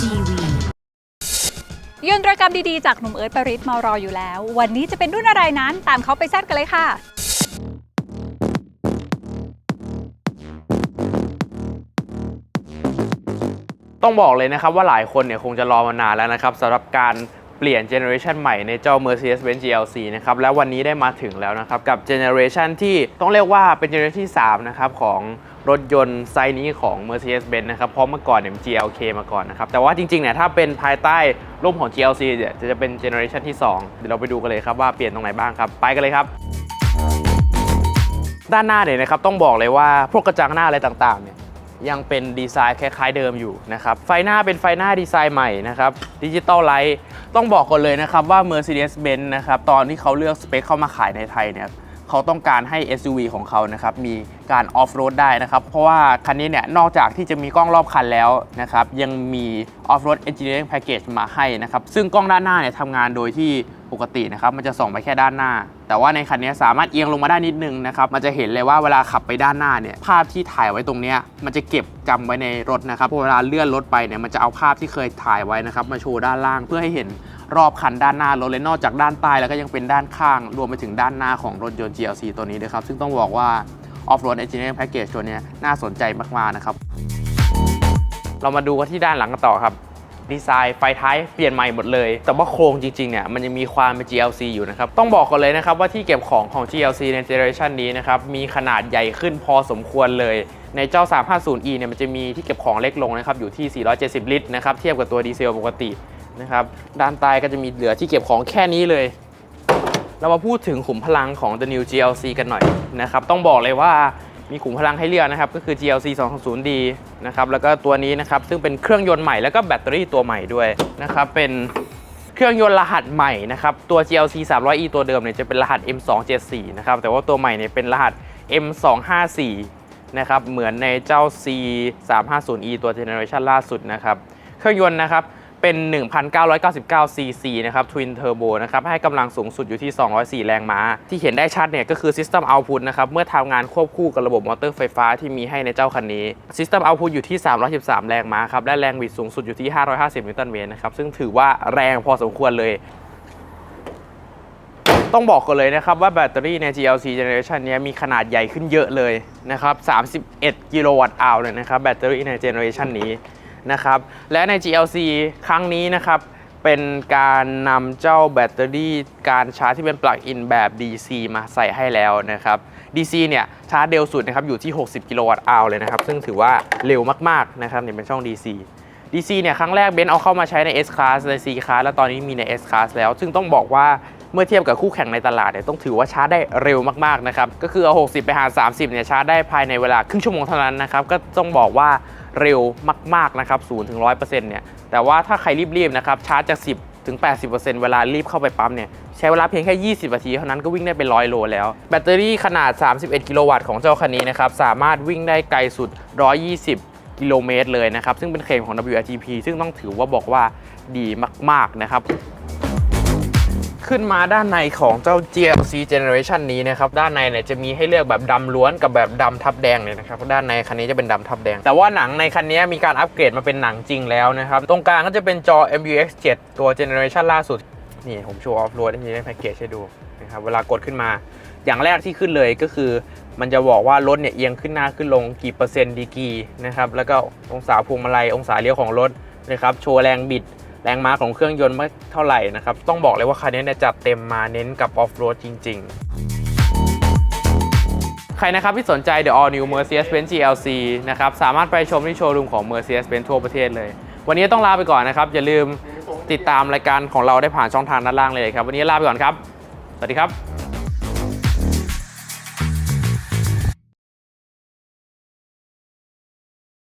TV ยนตรกรรมดีๆ จากหนุ่มเอิร์ธปริศมารออยู่แล้ว วันนี้จะเป็นรุ่นอะไรนั้นตามเขาไปแซดกันเลยค่ะ ต้องบอกเลยนะครับว่าหลายคนเนี่ยคงจะรอมานานแล้วนะครับสำหรับการ เปลี่ยนเจเนอเรชันใหม่ในเจ้า Mercedes-Benz GLC นะครับแล้ววันนี้ได้มาถึงแล้วนะครับ กับเจเนอเรชันที่ต้องเรียกว่าเป็นเจเนอเรชันที่3นะครับของรถยนต์ไซส์นี้ของ Mercedes-Benz นะครับ เพราะเมื่อก่อนเนี่ย GLK มาก่อนนะครับ แต่ว่าจริงๆเนี่ยถ้าเป็นภายใต้ร่มของ GLC เนี่ยจะจะเป็นเจเนอเรชันที่ 2 เดี๋ยวเราไปดูกันเลยครับว่าเปลี่ยนตรงไหนบ้างครับ ไปกันเลยครับด้านหน้าเนี่ยนะครับต้องบอกเลยว่าพวกกระจังหน้าอะไรต่างๆเนี่ย ยังเป็นดีไซน์คล้ายๆเดิมอยู่นะครับ ไฟหน้าเป็นไฟหน้าดีไซน์ใหม่นะครับดิจิตอลไลท์ต้องบอกก่อนเลยนะครับว่า Mercedes-Benz นะครับตอนที่เขาเลือกสเปคเข้ามาขายในไทยเนี่ยเขาต้องการให้ SUV ของเขานะครับมีการออฟโรดได้นะครับ เพราะว่าคันนี้เนี่ยนอกจากที่จะมีกล้องรอบคันแล้วนะครับยังมีออฟโรด Engineering Package มาให้นะครับ ซึ่งกล้องด้านหน้าเนี่ยทำงานโดยที่ ปกตินะครับมันจะส่องไปแค่ด้านหน้า แต่ว่าในคันนี้สามารถเอียงลงมาได้นิดนึงนะครับมันจะเห็นเลยว่าเวลาขับไปด้านหน้าเนี่ยภาพที่ถ่ายไว้ตรงนี้มันจะเก็บจำไว้ในรถนะครับพอเวลาเลื่อนรถไปเนี่ยมันจะเอาภาพที่เคยถ่ายไว้นะครับมาโชว์ด้านล่างเพื่อให้เห็นรอบคันด้านหน้ารถเลยนอกจากด้านใต้แล้วก็ยังเป็นด้านข้าง รวมไปถึงด้านหน้าของรถยนต์ GLC ตัวนี้ด้วยครับซึ่งต้องบอกว่า Off-Road Engineering Package ตัวนี้น่าสนใจมากๆนะครับเรามาดูกันที่ด้านหลังกันต่อครับ ดีไซน์ไฟท้ายเปลี่ยนใหม่หมดเลย แต่ว่าโครงจริงๆเนี่ยมันยังมีความเป็น GLC อยู่นะครับ ต้องบอกก่อนเลยนะครับว่าที่เก็บของของ GLC ในเจเนอเรชันนี้นะครับมีขนาดใหญ่ขึ้นพอสมควรเลยในเจ้า 350e เนี่ยมันจะมีที่เก็บของเล็กลงนะครับอยู่ที่ 470 ลิตรนะครับเทียบกับตัวดีเซลปกตินะครับด้านใต้ก็จะมีเหลือที่เก็บของแค่นี้เลย เรามาพูดถึงขุมพลังของ The New GLC กันหน่อยนะครับต้องบอกเลยว่า มีขุมพลังให้เลือกนะครับ ก็คือ GLC 220D นะครับ แล้วก็ตัวนี้นะครับ ซึ่งเป็นเครื่องยนต์ใหม่แล้วก็แบตเตอรี่ตัวใหม่ด้วยนะครับ เป็นเครื่องยนต์รหัสใหม่นะครับ ตัว GLC 300E ตัวเดิมเนี่ยจะเป็นรหัส M274 นะครับ แต่ว่าตัวใหม่เนี่ยเป็นรหัส M254 นะครับ เหมือนในเจ้า C 350E ตัวเจเนอเรชันล่าสุดนะครับ เครื่องยนต์นะครับ เป็น 1,999 cc นะครับ Twin Turbo นะครับ ให้กำลังสูงสุดอยู่ที่ 204 แรงม้า ที่เห็นได้ชัดเนี่ยก็คือ System Output นะครับ เมื่อทำงานควบคู่กับระบบมอเตอร์ไฟฟ้าที่มีให้ในเจ้าคันนี้ System Output อยู่ที่ 313 แรงม้าครับ และแรงบิดสูงสุดอยู่ที่ 550 นิวตันเมตรนะครับ ซึ่งถือว่าแรงพอสมควรเลยต้องบอกก่อนเลยนะครับว่าแบตเตอรี่ใน GLC Generation เนี้ยมีขนาดใหญ่ขึ้นเยอะเลยนะครับ 31 กิโลวัตต์อาวเลยนะครับแบตเตอรี่ใน Generation นี้ นะครับ และใน GLC ครั้งนี้นะครับ เป็นการนำเจ้าแบตเตอรี่การชาร์จที่เป็นปลั๊กอินแบบ DC มาใส่ให้แล้วนะครับ DC เนี่ยชาร์จเร็วสุดนะครับอยู่ที่ 60 กิโลวัตต์อาวเลยนะครับ ซึ่งถือว่าเร็วมากๆนะครับเนี่ยเป็นช่อง DC DC เนี่ยครั้งแรกเบนซ์เอาเข้ามาใช้ใน S Class ใน C Class แล้วตอนนี้มีใน S Class แล้ว ซึ่งต้องบอกว่าเมื่อเทียบกับคู่แข่งในตลาดเนี่ยต้องถือว่าชาร์จได้เร็วมากๆนะครับ ก็คือเอา 60 ไปหาร 30 เนี่ยชาร์จได้ภายในเวลาครึ่งชั่วโมงเท่านั้นนะครับ ก็ต้องบอกว่า เร็วมากๆนะครับ0ถึง100%เนี่ยแต่ว่าถ้าใครรีบๆนะครับชาร์จจาก 10ถึง80%เวลารีบเข้าไปปั๊มเนี่ยใช้เวลาเพียงแค่ 20 นาทีเท่านั้นก็วิ่งได้เป็นร้อยโลแล้ว แบตเตอรี่ขนาด 31 กิโลวัตต์ของเจ้าคันนี้นะครับสามารถวิ่งได้ไกลสุด 120กิโลเมตรเลยนะครับ ซึ่งเป็นเคลมของ WLTP ซึ่งต้องถือว่าบอกว่าดีมาก ๆ นะครับ ขึ้นมาด้านในของเจ้า GLC Generation นี้นะครับ ด้านในเนี่ยจะมีให้เลือกแบบดำล้วนกับแบบดำทับแดงเนี่ยนะครับ ด้านในคันนี้จะเป็นดำทับแดง แต่ว่าหนังในคันนี้มีการอัปเกรดมาเป็นหนังจริงแล้วนะครับ ตรงกลางก็จะเป็นจอ MUX 7 ตัว Generation ล่าสุด นี่ผมโชว์ออฟโรดที่ได้แพ็กเกจให้ดูนะครับ เวลากดขึ้นมา อย่างแรกที่ขึ้นเลยก็คือมันจะบอกว่ารถเนี่ยเอียงขึ้นหน้าขึ้นลงกี่เปอร์เซ็นต์ดีกีนะครับ แล้วก็องศาพวงมาลัย องศาเลี้ยวของรถนะครับ โชว์แรงบิด แรงม้าของเครื่องยนต์ไม่เท่าไหร่นะครับ ต้องบอกเลยว่าคันนี้เนี่ยจัดเต็มมาเน้นกับออฟโรดจริง ๆ ใครนะครับที่สนใจ The All New Mercedes-Benz GLC นะครับสามารถไปชมที่โชว์รูมของ Mercedes-Benz ทั่วประเทศเลย วันนี้ต้องลาไปก่อนนะครับ อย่าลืมติดตามรายการของเราได้ผ่านช่องทางด้านล่างเลยครับ วันนี้ลาไปก่อนครับ สวัสดีครับ